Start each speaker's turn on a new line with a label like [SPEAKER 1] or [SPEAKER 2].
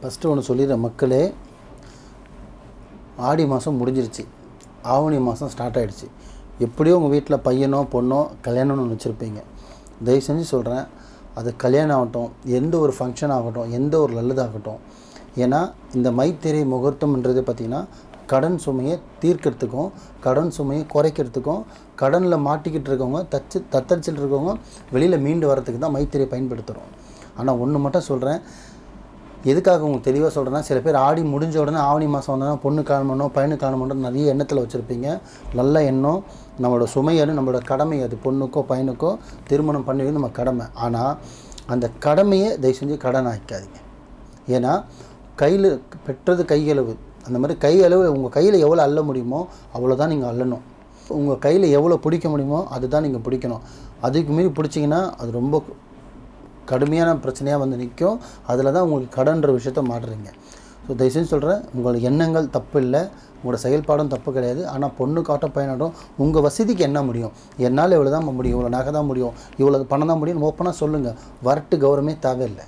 [SPEAKER 1] First ஒன்று சொல்லிடுறேன் மக்களே. ஆடி மாதம் முடிஞ்சிருச்சு. ஆவணி மாதம் ஸ்டார்ட் ஆகிடுச்சு எப்படியோ உங்கள் வீட்டில் பையனோ பொண்ணோ கல்யாணம்னு ஒன்று வச்சுருப்பீங்க. தயவு செஞ்சு சொல்கிறேன் அது கல்யாணம் ஆகட்டும் எந்த ஒரு ஃபங்க்ஷன் ஆகட்டும் எந்த ஒரு நல்லதாகட்டும். ஏன்னா இந்த மைத்திரை முகூர்த்தம்ன்றது பார்த்திங்கன்னா கடன் சுமையை தீர்க்கிறதுக்கும் கடன் சுமையை குறைக்கிறதுக்கும் கடனில் மாட்டிக்கிட்டு இருக்கவங்க தச்சு தத்தரிச்சிட்டு இருக்கவங்க வெளியில் மீண்டு வரதுக்கு தான் மைத்திரையை பயன்படுத்துகிறோம் ஆனால் ஒன்று மட்டும் சொல்கிறேன் எதுக்காக உங்களுக்கு தெளிவாக சொல்கிறேன்னா சில பேர் ஆடி முடிஞ்ச உடனே ஆவணி மாதம் வந்தோன்னா பொண்ணு காணணும் பையனு காணணும் நிறைய எண்ணத்தில் வச்சுருப்பீங்க. நல்ல எண்ணம். நம்மளோட சுமையான நம்மளோட கடமை அது. பொண்ணுக்கோ பையனுக்கோ திருமணம் பண்ணி நம்ம கடமை. ஆனால் அந்த கடமையை தயவு செஞ்சு கடன் ஆக்காதீங்க ஏன்னா கையில் பெற்றது கையளவு. அந்த மாதிரி கை அளவு உங்கள் கையில் எவ்வளோ அள்ள முடியுமோ அவ்வளோதான் நீங்கள் அள்ளணும் உங்கள் கையில் எவ்வளோ பிடிக்க முடியுமோ அதுதான் நீங்கள் பிடிக்கணும். அதுக்கு மீறி பிடிச்சிங்கன்னா அது ரொம்ப கடுமையான பிரச்சனையாக வந்து நிற்கும் அதில் தான் உங்களுக்கு கடன்ற விஷயத்த மாடுறீங்க ஸோ தயவுசெய்து சொல்கிறேன் உங்களோட எண்ணங்கள் தப்பு இல்லை. உங்களோட செயல்பாடும் தப்பு கிடையாது. ஆனால் பொண்ணு காட்ட பயனாடும். உங்கள் வசதிக்கு என்ன முடியும்? என்னால் இவ்வளோ தான் முடியும். இவ்வளோ நகை தான் முடியும். இவ்வளோ பணம் தான் முடியும். ஓப்பனாக சொல்லுங்கள் வரட்டு கௌரவமே தேவையில்லை.